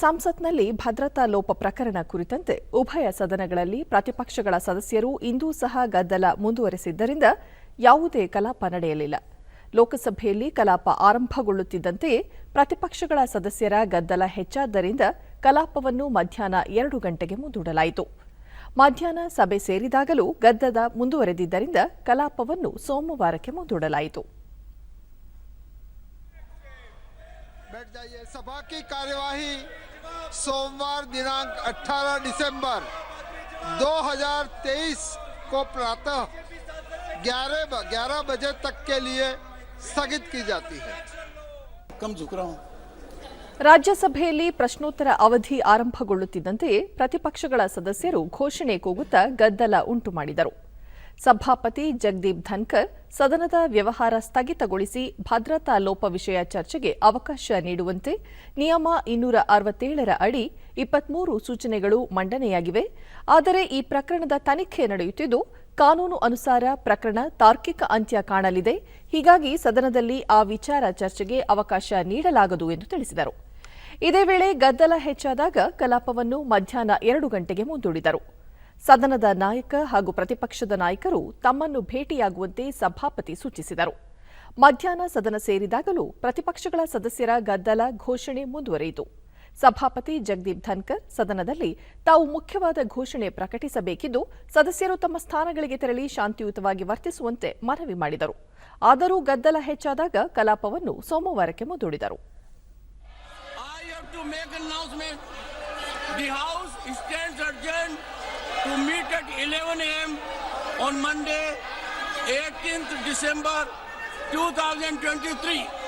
ಸಂಸತ್ನಲ್ಲಿ ಭದ್ರತಾ ಲೋಪ ಪ್ರಕರಣ ಕುರಿತಂತೆ ಉಭಯ ಸದನಗಳಲ್ಲಿ ಪ್ರತಿಪಕ್ಷಗಳ ಸದಸ್ಯರು ಇಂದೂ ಸಹ ಗದ್ದಲ ಮುಂದುವರೆಸಿದ್ದರಿಂದ ಯಾವುದೇ ಕಲಾಪ ನಡೆಯಲಿಲ್ಲ. ಲೋಕಸಭೆಯಲ್ಲಿ ಕಲಾಪ ಆರಂಭಗೊಳ್ಳುತ್ತಿದ್ದಂತೆಯೇ ಪ್ರತಿಪಕ್ಷಗಳ ಸದಸ್ಯರ ಗದ್ದಲ ಹೆಚ್ಚಾದ್ದರಿಂದ ಕಲಾಪವನ್ನು ಮಧ್ಯಾಹ್ನ ಎರಡು ಗಂಟೆಗೆ ಮುಂದೂಡಲಾಯಿತು. ಮಧ್ಯಾಹ್ನ ಸಭೆ ಸೇರಿದಾಗಲೂ ಗದ್ದದ ಮುಂದುವರೆದಿದ್ದರಿಂದ ಕಲಾಪವನ್ನು ಸೋಮವಾರಕ್ಕೆ ಮುಂದೂಡಲಾಯಿತು. बैठ जाइए सभा की कार्यवाही सोमवार दिनांक 18 दिसंबर 2023 को प्रातः 11 ब- 11 बजे तक के लिए स्थगित की जाती है कम झुक रहा हूँ ರಾಜ್ಯಸಭೆಯಲ್ಲಿ ಪ್ರಶ್ನೋತ್ತರ ಅವಧಿ ಆರಂಭಗೊಳ್ಳುತ್ತಿದ್ದಂತೆಯೇ ಪ್ರತಿಪಕ್ಷಗಳ ಸದಸ್ಯರು ಘೋಷಣೆ ಕೂಗುತ್ತಾ ಗದ್ದಲ ಉಂಟು ಮಾಡಿದರು ಸಭಾಪತಿ ಜಗದೀಪ್ ಧನ್ಕರ್ ಸದನದ ವ್ಯವಹಾರ ಸ್ಥಗಿತಗೊಳಿಸಿ ಭದ್ರತಾ ಲೋಪ ವಿಷಯ ಚರ್ಚೆಗೆ ಅವಕಾಶ ನೀಡುವಂತೆ ನಿಯಮ ಇನ್ನೂರ ಅರವತ್ತೇಳರ ಅಡಿ ಇಪ್ಪತ್ಮೂರು ಸೂಚನೆಗಳು ಮಂಡನೆಯಾಗಿವೆ. ಆದರೆ ಈ ಪ್ರಕರಣದ ತನಿಖೆ ನಡೆಯುತ್ತಿದ್ದು, ಕಾನೂನು ಅನುಸಾರ ಪ್ರಕರಣ ತಾರ್ಕಿಕ ಅಂತ್ಯ ಕಾಣಲಿದೆ. ಹೀಗಾಗಿ ಸದನದಲ್ಲಿ ಆ ವಿಚಾರ ಚರ್ಚೆಗೆ ಅವಕಾಶ ನೀಡಲಾಗದು ಎಂದು ತಿಳಿಸಿದರು. ಇದೇ ವೇಳೆ ಗದ್ದಲ ಹೆಚ್ಚಾದಾಗ ಕಲಾಪವನ್ನು ಮಧ್ಯಾಹ್ನ ಎರಡು ಗಂಟೆಗೆ ಮುಂದೂಡಿದರು. ಸದನದ ನಾಯಕ ಹಾಗೂ ಪ್ರತಿಪಕ್ಷದ ನಾಯಕರು ತಮ್ಮನ್ನು ಭೇಟಿಯಾಗುವಂತೆ ಸಭಾಪತಿ ಸೂಚಿಸಿದರು. ಮಧ್ಯಾಹ್ನ ಸದನ ಸೇರಿದಾಗಲೂ ಪ್ರತಿಪಕ್ಷಗಳ ಸದಸ್ಯರ ಗದ್ದಲ ಘೋಷಣೆ ಮುಂದುವರೆಯಿತು. ಸಭಾಪತಿ ಜಗದೀಪ್ ಧನ್ಕರ್ ಸದನದಲ್ಲಿ ತಾವು ಮುಖ್ಯವಾದ ಘೋಷಣೆ ಪ್ರಕಟಿಸಬೇಕಿದ್ದು, ಸದಸ್ಯರು ತಮ್ಮ ಸ್ಥಾನಗಳಿಗೆ ತೆರಳಿ ಶಾಂತಿಯುತವಾಗಿ ವರ್ತಿಸುವಂತೆ ಮನವಿ ಮಾಡಿದರು. ಆದರೂ ಗದ್ದಲ ಹೆಚ್ಚಾದಾಗ ಕಲಾಪವನ್ನು ಸೋಮವಾರಕ್ಕೆ ಮುಂದೂಡಿದರು. The House to meet at 11 a.m. on Monday, 18th December 2023.